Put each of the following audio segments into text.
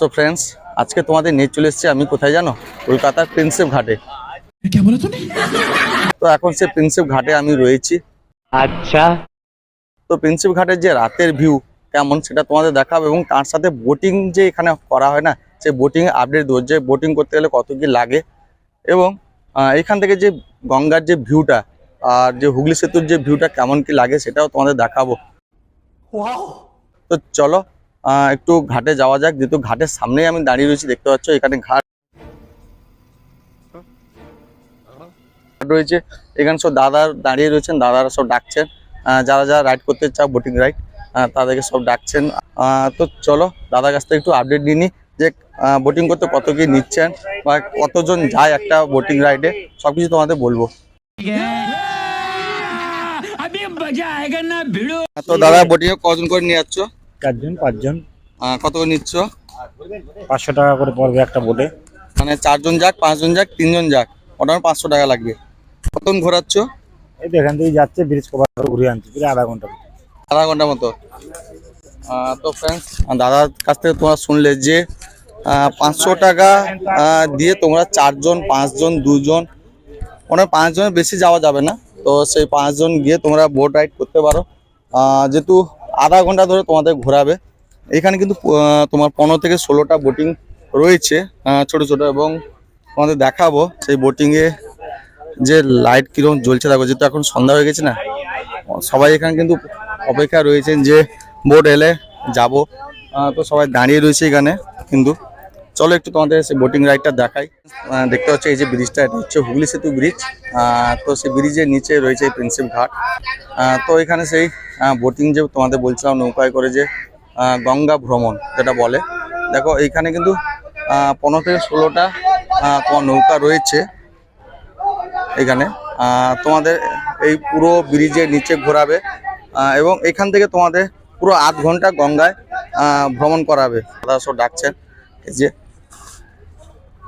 So friends আজকে তোমাদের নিয়ে চলে এসেছি আমি কোথায় জানো? কলকাতার প্রিন্সেপ ঘাটে। তো এখন সে প্রিন্সেপ ঘাটে আমি রয়েছি। আচ্ছা। তো প্রিন্সেপ ঘাটের যে রাতের ভিউ কেমন সেটা তোমাদের দেখাবো এবং তার সাথে বোটিং যে এখানে করা হয় না সে বোটিং আপডেট দেবো যে বোটিং করতে গেলে কত কি লাগে। এবং এখান থেকে যে গঙ্গার যে ভিউটা আর যে হুগলি সেতুর যে ভিউটা কেমন কি লাগে সেটাও তোমাদের দেখাবো। তো চলো একটু ঘাটে যাওয়া যাক যেহেতু ঘাটের সামনেই আমি দাঁড়িয়ে রয়েছি দেখতে পাচ্ছ এখানে ঘাট রয়েছে। এখানে সব দাদা দাঁড়িয়ে রয়েছেন দাদারা সব ডাকছেন। যারা যারা রাইড করতে চাও বোটিং রাইড তাদেরকে সব ডাকছেন। তো চলো দাদার কাছ থেকে একটু আপডেট নিয়ে যে বোটিং করতে কত কি নিচ্ছেন বা কতজন যায় একটা বোটিং রাইডে সব কিছু তোমাদের বলব। তো দাদা বোটিং কজন করে নিয়ে যাচ্ছ? চারজন পাঁচজন। আহ, কত করে নিচ্ছ? পাঁচশো টাকা করে পড়বে একটা বোটে মানে চারজন যাক পাঁচজন যাক তিনজন যাক। মোটামুটি পাঁচশো টাকা লাগবে। কতক্ষণ ঘোরাচ্ছ? এই তো এখান থেকে যাচ্ছে ব্রিজ কভার করে ঘুরে আনছে প্রায় আধা ঘণ্টা আধা ঘণ্টা মতো। আহ, তো ফ্রেন্ডস দাদার কাছ থেকে তোমরা শুনলে যে পাঁচশো টাকা আহ, দিয়ে তোমরা চারজন পাঁচজন দুজন মানে পাঁচজনের বেশি যাওয়া যাবে না। তো সেই পাঁচজন গিয়ে তোমরা বোট রাইড করতে পারো। আহ, যেহেতু আধা ঘণ্টা ধরে তোমাদের ঘোরাবে। এখানে কিন্তু তোমার পনেরো থেকে ষোলোটা বোটিং রয়েছে ছোটো ছোট এবং তোমাদের দেখাবো সেই বোটিংয়ে যে লাইট কীরকম জ্বলছে। দেখো, যেহেতু এখন সন্ধ্যা হয়ে গেছে না, সবাই এখানে কিন্তু অপেক্ষা রয়েছেন যে বোট এলে যাব। তো সবাই দাঁড়িয়ে রয়েছে এখানে কিন্তু। চলো একটু তোমাদের সেই বোটিং রাইডটা দেখাই। দেখতে হচ্ছে এই যে ব্রিজটা এটা হচ্ছে হুগলি সেতু ব্রিজ তো সেই ব্রিজের নিচে রয়েছে এই প্রিন্সেপ ঘাট। তো এখানে সেই বোটিং যে তোমাদের বলছিলাম নৌকায় করে যে গঙ্গা ভ্রমণ যেটা বলে। দেখো, এইখানে কিন্তু পনেরো থেকে ষোলোটা তোমার নৌকা রয়েছে এখানে। তোমাদের এই পুরো ব্রিজের নিচে ঘোরাবে। এবং এখান থেকে তোমাদের পুরো আধ ঘণ্টা গঙ্গায় ভ্রমণ করাবে। দাদা ডাকছেন। এই যে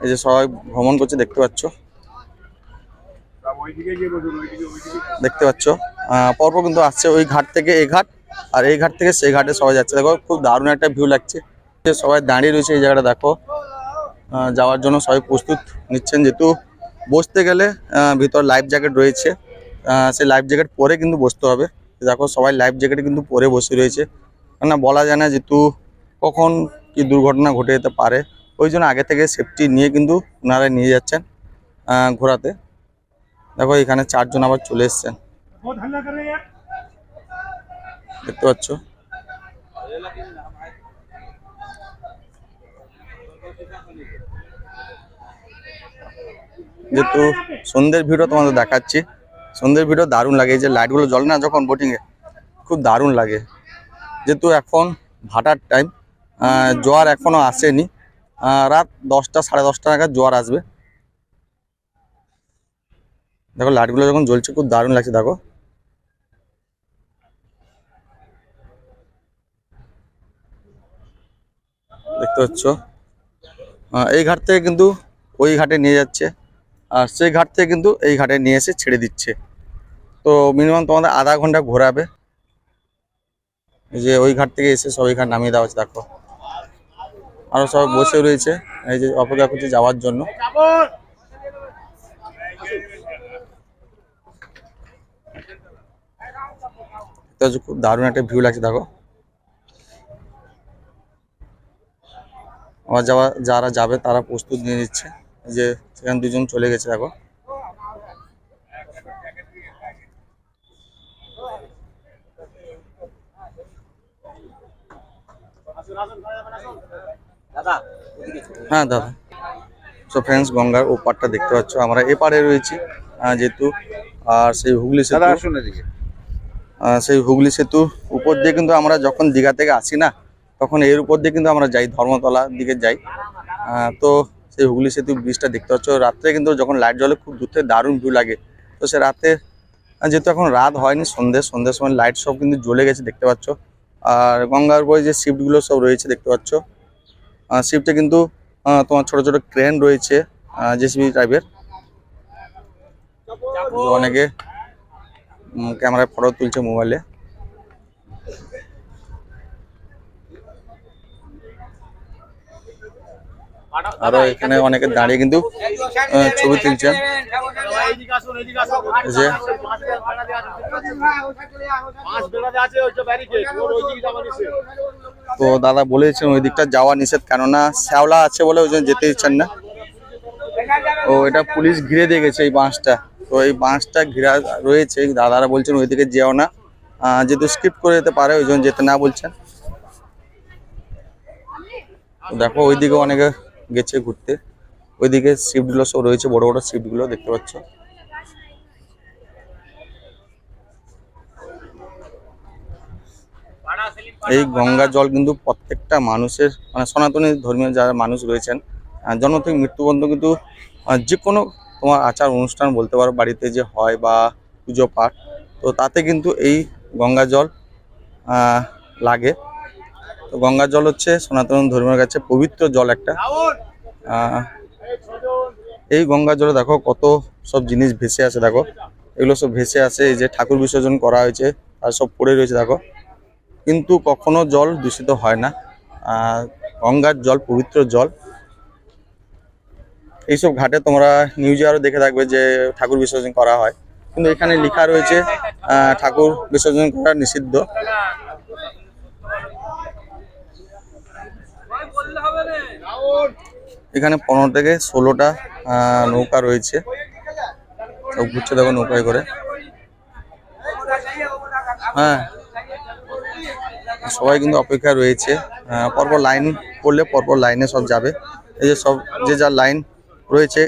এই যে সবাই ভ্রমণ করছে, দেখতে পাচ্ছ। দেখতে পাচ্ছ। পরপর কিন্তু আসছে ওই ঘাট থেকে এই ঘাট, আর এই ঘাট থেকে সেই ঘাটে সবাই যাচ্ছে। দেখো, খুব দারুণ একটা ভিউ লাগছে। সবাই দাঁড়িয়ে রয়েছে এই জায়গাটা, দেখো। যাওয়ার জন্য সবাই প্রস্তুত নিচ্ছেন। যেহেতু বসতে গেলে ভিতর লাইফ জ্যাকেট রয়েছে। সেই লাইফ জ্যাকেট পরে কিন্তু বসতে হবে। দেখো, সবাই লাইফ জ্যাকেট কিন্তু পরে বসে রয়েছে। কেননা বলা যায় না যেহেতু কখন কি দুর্ঘটনা ঘটে যেতে পারে। ওই জন্য আগে থেকে সেফটি নিয়ে কিন্তু ওনারা নিয়ে যাচ্ছেন ঘোরাতে। দেখো এখানে চারজন আবার চলে এসছেন। দেখতে পাচ্ছ? যেহেতু সন্ধ্যের ভিডিও তোমাদের দেখাচ্ছি, সন্ধ্যের ভিডিও দারুণ লাগে। যে লাইটগুলো জ্বলে না যখন বোটিংয়ে খুব দারুণ লাগে। যেহেতু এখন ভাটার টাইম জোয়ার এখনও আসেনি। রাত দশটা, সাড়ে দশটা নাগাদ জোয়ার আসবে। দেখো, লাইটগুলো যখন জ্বলছে, খুব দারুণ লাগছে, দেখো। দেখতে পাচ্ছ? এই ঘাট থেকে কিন্তু ওই ঘাটে নিয়ে যাচ্ছে। আর সেই ঘাট থেকে কিন্তু এই ঘাটে নিয়ে এসে ছেড়ে দিচ্ছে। তো মিনিমাম তোমাদের আধা ঘণ্টা ঘোরাবে। যে ওই ঘাট থেকে এসে সব ঘাট নামিয়ে দেওয়া হচ্ছে দেখো। আরও সব বসে রয়েছে, এই যে অপেক্ষা করছে যাওয়ার জন্য। খুব দারুণ একটা ভিউ লাগছে, দেখো। আবার যাওয়া যারা যাবে তারা প্রস্তুত নিয়ে নিচ্ছে যে সেখানে দুজন চলে গেছে, দেখো। হ্যাঁ দাদা। সো ফ্রেন্ডস গঙ্গার ওপারটা দেখতে পাচ্ছ। আমরা এপারে রয়েছি আহ, যেহেতু আর সেই হুগলি সেতু। আহ, সেই হুগলি সেতু উপর দিয়ে কিন্তু আমরা যখন দীঘা থেকে আসি না তখন এর উপর দিয়ে কিন্তু আমরা যাই ধর্মতলা দিকে যাই। আহ, তো সেই হুগলি সেতু ব্রিজটা দেখতে পাচ্ছ। রাত্রে কিন্তু যখন লাইট জ্বলে খুব দূর থেকে দারুণ ভিউ লাগে। তো সে রাতে যেহেতু এখন রাত হয়নি সন্ধ্যে সন্ধ্যের সময় লাইট সব কিন্তু জ্বলে গেছে দেখতে পাচ্ছ। আর গঙ্গার উপরে যে শিফটগুলো সব রয়েছে দেখতে পাচ্ছ। শিফটে কিন্তু তোমার ছোট ছোট ক্রেন রয়েছে জেসিবি টাইপের অনেকে ক্যামেরায় ফটো তুলছে মোবাইলে আরও এখানে অনেকে দাঁড়িয়ে কিন্তু ছবি তুলছেন। যে তো দাদা বলেছেন ওই দিকটা যাওয়া নিষেধ, কেননা শ্যাওলা আছে বলে ওই জন্য যেতে ইচ্ছেন না। ও এটা পুলিশ ঘিরে দিয়ে গেছে এই বাঁশটা। তো এই বাঁশটা ঘিরা রয়েছে, দাদারা বলছেন ওইদিকে যেও না। যেহেতু স্কিপ করে যেতে পারে, ওই জন্য যেতে না বলছেন। দেখো, ওইদিকে অনেকে গেছে ঘুরতে। ওইদিকে শিফটগুলো সব রয়েছে, বড় বড় শিফটগুলো দেখতে পাচ্ছ। এই গঙ্গা জল কিন্তু প্রত্যেকটা মানুষের মানে সনাতনী ধর্মীয় যারা মানুষ রয়েছেন জন্ম থেকে মৃত্যু পর্যন্ত কিন্তু যে কোনো তোমার আচার অনুষ্ঠান বলতে পারো, বাড়িতে যে হয় বা পুজো পাঠ, তো তাতে কিন্তু এই গঙ্গা জল লাগে। তো গঙ্গা জল হচ্ছে সনাতন ধর্মের কাছে পবিত্র জল একটা। এই গঙ্গা জলে দেখো কত সব জিনিস ভেসে আছে দেখো। এগুলো সব ভেসে আছে এই যে ঠাকুর বিসর্জন করা হয়েছে, আর সব পড়ে রয়েছে, দেখো। কিন্তু কখনো জল দূষিত হয় না। গঙ্গার জল, পবিত্র জল। এইসব ঘাটে তোমরা নিউজে আরও দেখে থাকবে যে ঠাকুর বিসর্জন করা হয়। কিন্তু এখানে লেখা রয়েছে ঠাকুর বিসর্জন করা নিষিদ্ধ। এখানে পনেরো থেকে ষোলোটা নৌকা রয়েছে। সব ঘুরছে দেখো নৌকায় করে। হ্যাঁ। সবাই কিন্তু অপেক্ষা রয়েছে। পরপর লাইন করলে পরপর লাইনে সব যাবে। এই যে সব, যে যার লাইন রয়েছে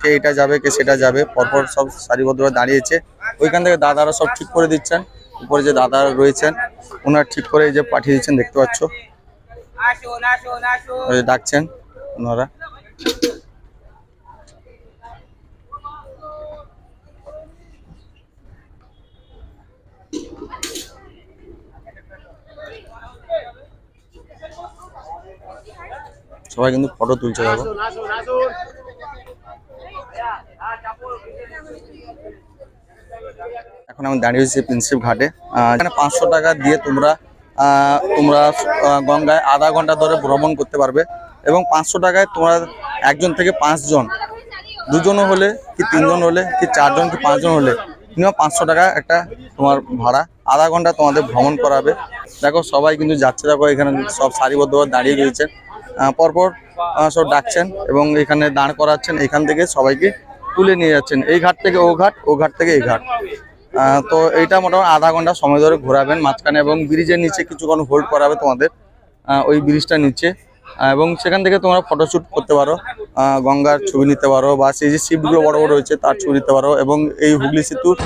কে এটা যাবে, কে সেটা যাবে, পরপর সব সারিবদ্ধভাবে দাঁড়িয়েছে। ওইখান থেকে দাদারা সব ঠিক করে দিচ্ছেন। উপরে যে দাদারা রয়েছেন, ওনারা ঠিক করে এই যে পাঠিয়ে দিচ্ছেন, দেখতে পাচ্ছ। ডাকছেন ওনারা। সবাই কিন্তু ফটো তুলছে দেখো। এখন আমি দাঁড়িয়ে হয়েছি প্রিন্সিপ ঘাটে। এখানে পাঁচশো টাকা দিয়ে তোমরা তোমরা গঙ্গায় আধা ঘণ্টা ধরে ভ্রমণ করতে পারবে এবং পাঁচশো টাকায় তোমরা একজন থেকে পাঁচজন দুজনও হলে কি তিনজন হলে কি চারজন কি পাঁচজন হলে মিনিমাম পাঁচশো টাকা একটা তোমার ভাড়া আধা ঘণ্টা তোমাদের ভ্রমণ করাবে। দেখো সবাই কিন্তু যাচ্ছে দেখো এখানে সব সারিবদ্ধভাবে দাঁড়িয়ে রয়েছেন আহ, পরপর সব ডাকছেন এবং এখানে দাঁড় করাচ্ছেন। এখান থেকে সবাইকে তুলে নিয়ে যাচ্ছেন। এই ঘাট থেকে ও ঘাট ও ঘাট থেকে এই ঘাট। তো এইটা মোটামুটি আধা ঘণ্টা সময় ধরে ঘোরাবেন মাঝখানে এবং ব্রিজের নিচে কিছুক্ষণ হোল্ড করাবে তোমাদের ওই ব্রিজটার নিচে। এবং সেখান থেকে তোমরা ফটোশ্যুট করতে পারো গঙ্গার ছবি নিতে পারো বা সেই যে শিপগুলো বড় বড় রয়েছে তার ছবি নিতে পারো এবং এই হুগলি সেতুর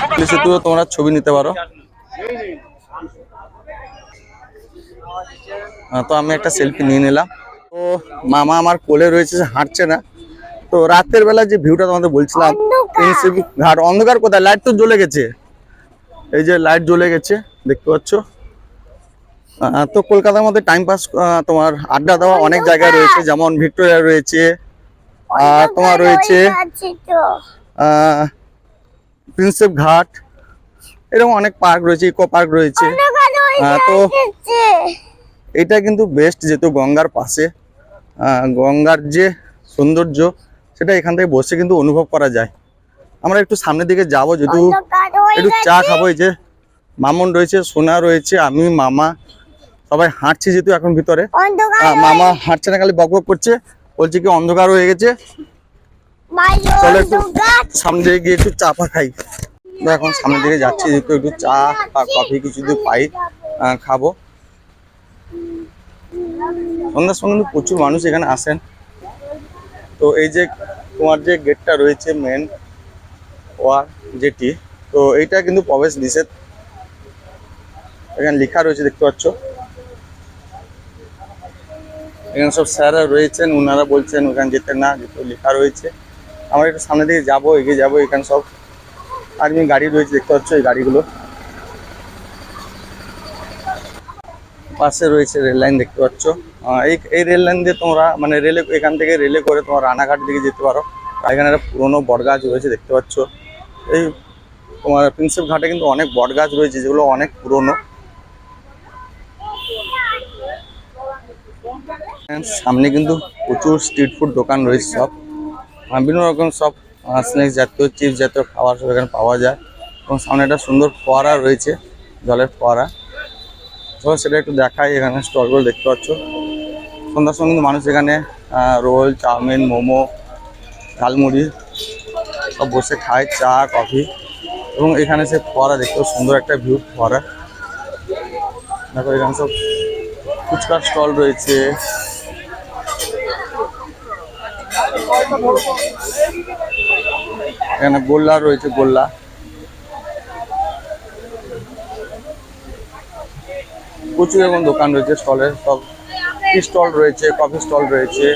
হুগলি সেতুও তোমরা ছবি নিতে পারো আহ, তো আমি একটা সেলফি নিয়ে নিলাম। তো মামা আমার কোলে রয়েছে হাঁটছে না। তো রাতের বেলা যে ভিউটা তোমাদের বলছিলাম প্রিন্সিপ ঘাট অন্ধকার কোথায়? লাইট তো জ্বলে গেছে। এই যে লাইট জ্বলে গেছে দেখতে পাচ্ছ? তো কলকাতার মধ্যে টাইম পাস তোমার আড্ডা দেওয়া অনেক জায়গায় রয়েছে যেমন ভিক্টোরিয়া রয়েছে আর তোমার রয়েছে প্রিন্সেপ ঘাট এরকম অনেক পার্ক রয়েছে ইকো পার্ক রয়েছে। তো এটা কিন্তু বেস্ট যেহেতু গঙ্গার পাশে গঙ্গার যে সৌন্দর্য সেটা এখান থেকে বসে কিন্তু অনুভব করা যায়। আমরা একটু সামনের দিকে যাব যেহেতু একটু চা খাব এই যে মামন রয়েছে সোনা রয়েছে আমি মামা সবাই হাঁটছি যেহেতু এখন ভিতরে। মামা হাঁটছে না খালি বক বক করছে বলছে কি অন্ধকার হয়ে গেছে। চলো একটু সামনে দিকে গিয়ে একটু চা পা খাই। এখন সামনের দিকে যাচ্ছি যেহেতু একটু চা বা কফি কিছু যদি পাই খাব। সন্ধ্যার সময় কিন্তু প্রচুর মানুষ এখানে আসেন। তো এই যে তোমার যে গেটটা রয়েছে মেন ওয়ার যেটি, তো এইটা কিন্তু প্রবেশ নিষেধ। এখানে লেখা রয়েছে, দেখতে পাচ্ছ। এখানে সব স্যাররা রয়েছেন ওনারা বলছেন ওখানে যেতে না যেতে লেখা রয়েছে। আমরা একটু সামনের দিকে যাব, এগিয়ে যাব, এখানে সব আর্মি গাড়ি রয়েছে, দেখতে পাচ্ছ এই গাড়িগুলো। পাশে রয়েছে রেল লাইন দেখতে পাচ্ছ। এই এই রেল লাইন দিয়ে তোমরা মানে রেলে এখান থেকে রেলে করে তোমার রানাঘাট দিকে যেতে পারো। এখানে একটা পুরোনো বটগাছ রয়েছে দেখতে পাচ্ছ। এই তোমার প্রিন্সেপ ঘাটে কিন্তু অনেক বটগাছ রয়েছে, যেগুলো অনেক পুরনো। সামনে কিন্তু প্রচুর স্ট্রিট ফুড দোকান রয়েছে সব। বিভিন্ন রকম সব স্ন্যাক্স জাতীয় চিপস জাতীয় খাবার সব এখানে পাওয়া যায়। এবং সামনে একটা সুন্দর ফোয়ারা রয়েছে, জলের ফোয়ারা। তো সেটা একটু দেখাই, এখানে স্টলগুলো দেখতে পাচ্ছ। সন্ধ্যার সময় কিন্তু মানুষ এখানে রোল, চাউমিন, মোমো, ঝালমুড়ি সব বসে খায়, চা, কফি এবং এখানে সে ফোয়ারা দেখতেও সুন্দর একটা ভিউ ফোয়ারা। দেখো এখানে সব ফুচকার স্টল রয়েছে। এখানে গোল্লা রয়েছে, গোল্লা। প্রচুর এখন দোকান রয়েছে, স্টলের সব টি স্টল রয়েছে কফি স্টল রয়েছে।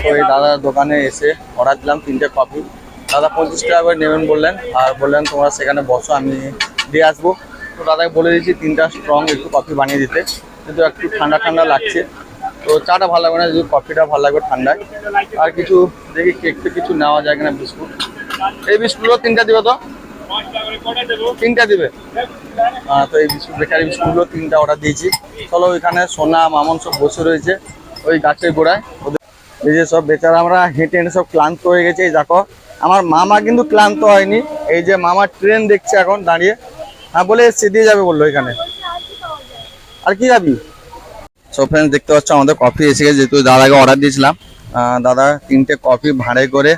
তো এই দাদার দোকানে এসে অর্ডার দিলাম তিনটে কফি দাদা পঁচিশ টাকা করে নেবেন বললেন, আর বললেন তোমরা সেখানে বসো, আমি দিয়ে আসব। তো দাদাকে বলে দিয়েছি তিনটা স্ট্রং একটু কফি বানিয়ে দিতে, কিন্তু একটু ঠান্ডা ঠান্ডা লাগছে। তো চাটা ভালো লাগবে না, যদি কফিটা ভালো লাগবে ঠান্ডায়। আর কিছু দেখি কেক কিছু নেওয়া যায় কিনা, বিস্কুট। এই বিস্কুটগুলো তিনটা দিবে তো? তিনটা দিবে। তো এই বিস্কুট বেকারি বিস্কুটগুলো তিনটা অর্ডার দিয়েছি। চলো ওইখানে সোনা মামন সব বসে রয়েছে ওই গাছের গোড়ায়। ওদের এই যে সব বেচারা আমরা হেঁটে হেঁটে সব ক্লান্ত হয়ে গেছে। এই দেখো আমার মামা কিন্তু ক্লান্ত হয়নি। এই যে মামা ট্রেন দেখছে এখন দাঁড়িয়ে। হ্যাঁ বলে এসছে দিয়ে যাবে বলল এখানে। আর কি যাবি? সব ফ্রেন্ডস দেখতে পাচ্ছ আমাদের কফি এসে গেছে। যেহেতু দাদাকে অর্ডার দিয়েছিলাম দাদা তিনটে কফি ভাড়ে করে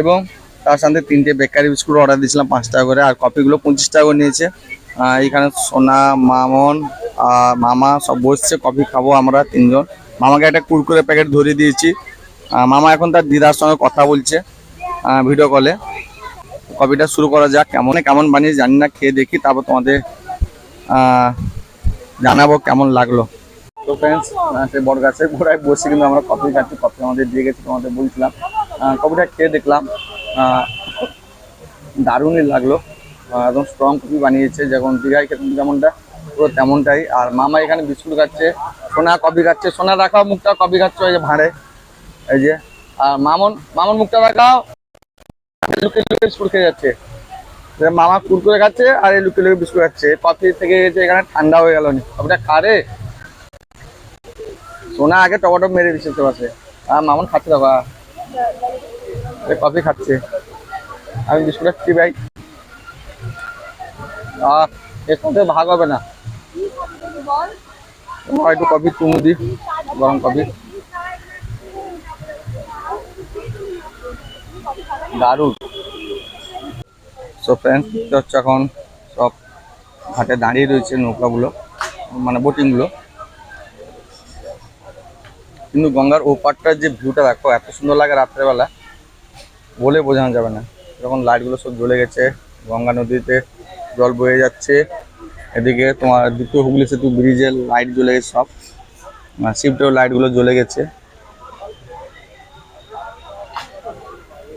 এবং তার সাথে তিনটে বেকারি বিস্কুট অর্ডার দিয়েছিলাম, পাঁচ টাকা করে। আর কপিগুলো পঁচিশ টাকা করে নিয়েছে। এখানে সোনা, মামন মামা সব বসছে কফি খাব আমরা তিনজন। মামাকে একটা কুরকুরে প্যাকেট ধরিয়ে দিয়েছি। মামা এখন তার দিদার সঙ্গে কথা বলছে ভিডিও কলে কপিটা শুরু করা যাক, কেমন কেমন বানিয়ে জানি না, খেয়ে দেখি, তারপর তোমাদের জানাব কেমন লাগল। তো ফ্রেন্ডস সেই বড় গাছের গোড়ায় বসে কিন্তু আমরা কফি খাচ্ছি কফি আমাদের দিয়ে গেছি, তোমাদের বলছিলাম। কপিটা খেয়ে দেখলাম। দারুণই লাগল। একদম স্ট্রং কফি বানিয়েছে, যখন দীঘায় খেতাম যেমনটা, পুরো তেমনটাই। আর মামা এখানে বিস্কুট খাচ্ছে, সোনা কফি খাচ্ছে, সোনা রাখাও মুখটা কফি খাচ্ছে, ওই যে ভাঁড়ে। এই যে, আর মামন মামন, মুখটা রাখাও লুকে লুকে বিস্কুট খেয়ে যাচ্ছে। মামা কুরকুরে খাচ্ছে, আর এই লুকে লুকে বিস্কুট খাচ্ছে। কফি থেকে গেছে, এখানে ঠান্ডা হয়ে গেল নি। কফিটা খারে সোনা আগে টমাটো মেরে দিচ্ছে পাশে আর মামন খাচ্ছে, দেখো কফি খাচ্ছে। আমি বিস্কুট খাচ্ছি ভাই। আর এর সাথে ভাগ হবে না। একটু কফি চুমু দি গরম কফি। দারুণ। সো ফ্রেন্ডস হচ্ছে এখন সব ঘাটে দাঁড়িয়ে রয়েছে নৌকাগুলো মানে বোটিংগুলো কিন্তু গঙ্গার ওপারটার যে ভিউটা দেখো, এত সুন্দর লাগে রাত্রেবেলা। বলে বোঝানো যাবে না। যখন লাইটগুলো সব জ্বলে গেছে, গঙ্গা নদীতে জল বয়ে যাচ্ছে। এদিকে তোমার দ্বিতীয় হুগলি সেতু ব্রিজের লাইট জ্বলে গেছে সব। শিফটেও লাইটগুলো জ্বলে গেছে।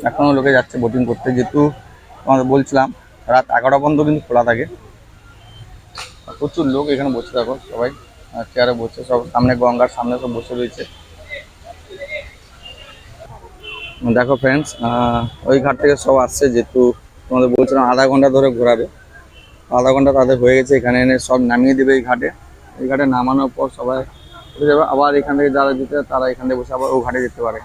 এখনও লোকে যাচ্ছে বোটিং করতে। যেহেতু তোমাদের বলছিলাম, রাত এগারোটা পর্যন্ত কিন্তু খোলা থাকে। প্রচুর লোক এখানে বসে থাকো সবাই। চেয়ারে বসে সব, সামনে গঙ্গার সামনে সব বসে রয়েছে। দেখো ফ্রেন্ডস ওই ঘাট থেকে সব আসছে যেহেতু তোমাদের বলছিলাম আধা ঘণ্টা ধরে ঘোরাবে। আধা ঘণ্টা তাদের হয়ে গেছে, এখানে এনে সব নামিয়ে দেবে এই ঘাটে। এই ঘাটে নামানোর পর সবাই উঠে যাবে। আবার এখান থেকে যারা যেতে তারা এখান থেকে বসে আবার ও ঘাটে যেতে পারে।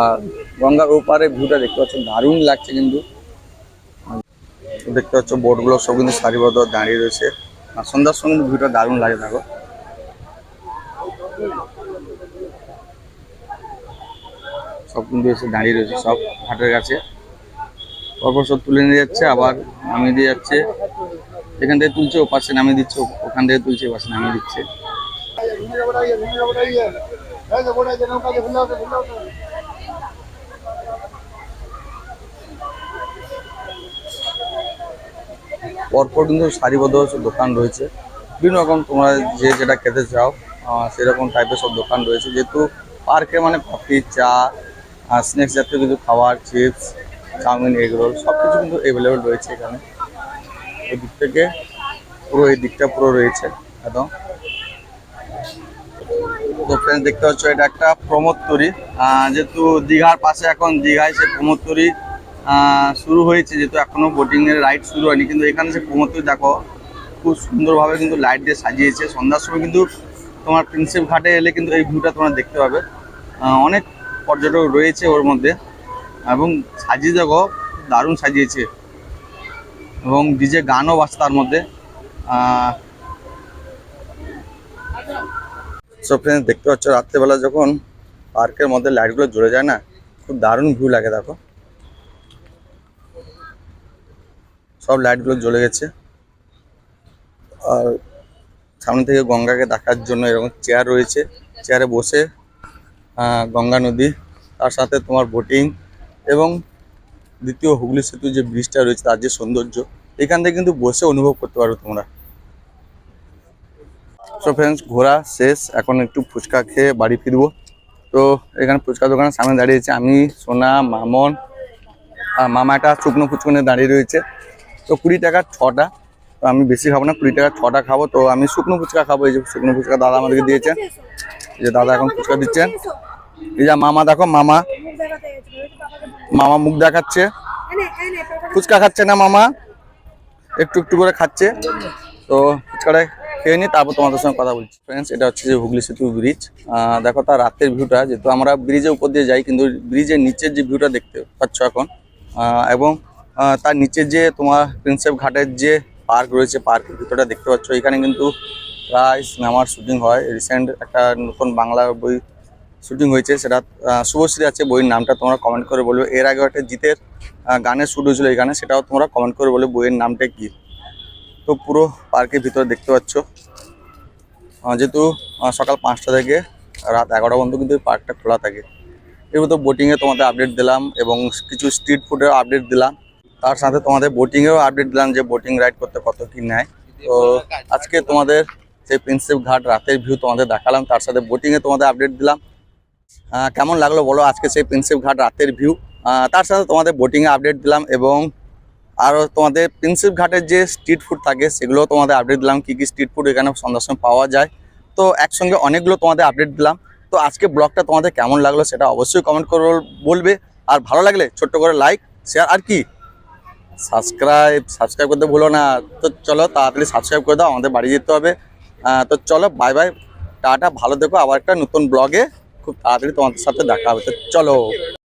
আর গঙ্গার ওপারে ভিউটা দেখতে পাচ্ছ, দারুণ লাগছে কিন্তু। দেখতে পাচ্ছ বোটগুলো সব কিন্তু সারিবদ্ধ দাঁড়িয়ে রয়েছে। আর সন্ধ্যার কিন্তু ভিউটা দারুণ লাগে, দেখো। সব কিন্তু এসে দাঁড়িয়ে রয়েছে, সব ঘাটের কাছে। পরপর সব তুলে নিয়ে যাচ্ছে, আবার নামিয়ে দিয়ে যাচ্ছে। এখান থেকে তুলছে ও পাশে নামিয়ে দিচ্ছে, ওখান থেকে তুলছে পাশে নামিয়ে দিচ্ছে। পরপর কিন্তু সারিবদ্ধ দোকান রয়েছে। বিভিন্ন রকম তোমরা যে যেটা খেতে চাও সেরকম টাইপের সব দোকান রয়েছে। যেহেতু পার্কে মানে কফি চা আর স্ন্যাক্স জাতীয় কিছু খাবার চিপস চাউমিন এগ রোল সব কিছু কিন্তু অ্যাভেলেবেল রয়েছে এখানে। এই দিক থেকে পুরো এই দিকটা পুরো রয়েছে একদম। তো ফ্রেন্ডস দেখতে পাচ্ছ, এটা একটা প্রমোদতরি যেহেতু দীঘার পাশে এখন দীঘায় সে প্রমোদতরি শুরু হয়েছে, যেহেতু এখনও বোটিং এর রাইড শুরু হয়নি, কিন্তু এখানে সে প্রমোদতরি দেখো, খুব সুন্দরভাবে কিন্তু লাইট দিয়ে সাজিয়েছে। সন্ধ্যার সময় কিন্তু তোমার প্রিন্সেপ ঘাটে এলে কিন্তু এই ভিউটা তোমরা দেখতে পাবে। অনেক পর্যটক রয়েছে ওর মধ্যে। এবং সাজিয়ে দেখো, দারুণ সাজিয়েছে। এবং ডিজে গানও বাজছে তার মধ্যে। সো ফ্রেন্ডস দেখতে পাচ্ছ, রাত্রেবেলা যখন পার্কের মধ্যে লাইটগুলো জ্বলে যায় না, খুব দারুণ ভিউ লাগে দেখো। সব লাইটগুলো জ্বলে গেছে। আর সামনে থেকে গঙ্গাকে দেখার জন্য এরকম চেয়ার রয়েছে। চেয়ারে বসে গঙ্গা নদী, তার সাথে তোমার বোটিং এবং দ্বিতীয় হুগলি সেতু যে ব্রিজটা রয়েছে, তার যে সৌন্দর্য, এখান থেকে কিন্তু বসে অনুভব করতে পারো তোমরা। সো ফ্রেন্ডস ঘোরা শেষ, এখন একটু ফুচকা খেয়ে বাড়ি ফিরবো। তো এখানে ফুচকা দোকানের সামনে দাঁড়িয়েছে আমি, সোনা, মামন, আর মামাটা শুকনো ফুচকা নিয়ে দাঁড়িয়ে রয়েছে। তো কুড়ি টাকার ছটা, তো আমি বেশি খাব না, কুড়ি টাকার ছটা খাব। তো আমি শুকনো ফুচকা খাব, এই যে শুকনো ফুচকা দাদা আমাদেরকে দিয়েছেন এই যে দাদা এখন ফুচকা দিচ্ছেন। এই যা মামা দেখো মামা। মামা মুখ দেখাচ্ছে। ফুচকা খাচ্ছে না মামা? একটু একটু করে খাচ্ছে। তো ফুচকাটা খেয়ে নিই তারপর তোমাদের সঙ্গে কথা বলছি। ফ্রেন্ডস এটা হচ্ছে যে হুগলি সেতু ব্রিজ দেখো তার রাতের ভিউটা যেহেতু আমরা ব্রিজের উপর দিয়ে যাই কিন্তু ব্রিজের নিচের যে ভিউটা দেখতে পাচ্ছ এখন আহ, এবং তার নিচে যে তোমার প্রিন্সেপ ঘাটের যে পার্ক রয়েছে পার্কের ভিতরটা দেখতে পাচ্ছ। এখানে কিন্তু প্রায় সিনেমার শুটিং হয়। রিসেন্ট একটা নতুন বাংলা বই শুটিং হয়েছে, সেটা শুভশ্রী আছে বইয়ের নামটা তোমরা কমেন্ট করে বলবে। এর আগে একটা জিতের গানের শুট হয়েছিল গানে, সেটাও তোমরা কমেন্ট করে বলবে বইয়ের নামটা কি। তো পুরো পার্কের ভিতরে দেখতে পাচ্ছ। যেহেতু সকাল পাঁচটা থেকে রাত এগারোটা পর্যন্ত কিন্তু পার্কটা খোলা থাকে। এবার তো বোটিংয়ে তোমাদের আপডেট দিলাম এবং কিছু স্ট্রিট ফুডের আপডেট দিলাম। তার সাথে তোমাদের বোটিংয়েও আপডেট দিলাম যে বোটিং রাইড করতে কত কি নেয়। তো আজকে তোমাদের সেই প্রিন্সেপ ঘাট রাতের ভিউ তোমাদের দেখালাম, তার সাথে বোটিংয়ে তোমাদের আপডেট দিলাম। কেমন লাগল বলো আজকে সেই প্রিন্সেপ ঘাট রাতের ভিউ? তার সাথে তোমাদের বোটিংয়ে আপডেট দিলাম এবং আরও তোমাদের প্রিন্সেপ ঘাটের যে স্ট্রিট ফুড থাকে সেগুলো তোমাদের আপডেট দিলাম, কী কী স্ট্রিট ফুড এখানে সন্ধ্যার সময় পাওয়া যায়। তো একসঙ্গে অনেকগুলো তোমাদের আপডেট দিলাম। তো আজকে ব্লগটা তোমাদের কেমন লাগল সেটা অবশ্যই কমেন্ট করে বলবে। আর ভালো লাগলে ছোট্ট করে লাইক শেয়ার আর কি? সাবস্ক্রাইব সাবস্ক্রাইব করতে ভুলো না। তো চলো তাড়াতাড়ি সাবস্ক্রাইব করে দাও, আমাদের বাড়ি যেতে হবে। তো চলো বাই বাই টাটা, ভালো দেখো আবার একটা নতুন ব্লগে খুব তাড়াতাড়ি তোমাদের সাথে দেখা হবে। তো চলো।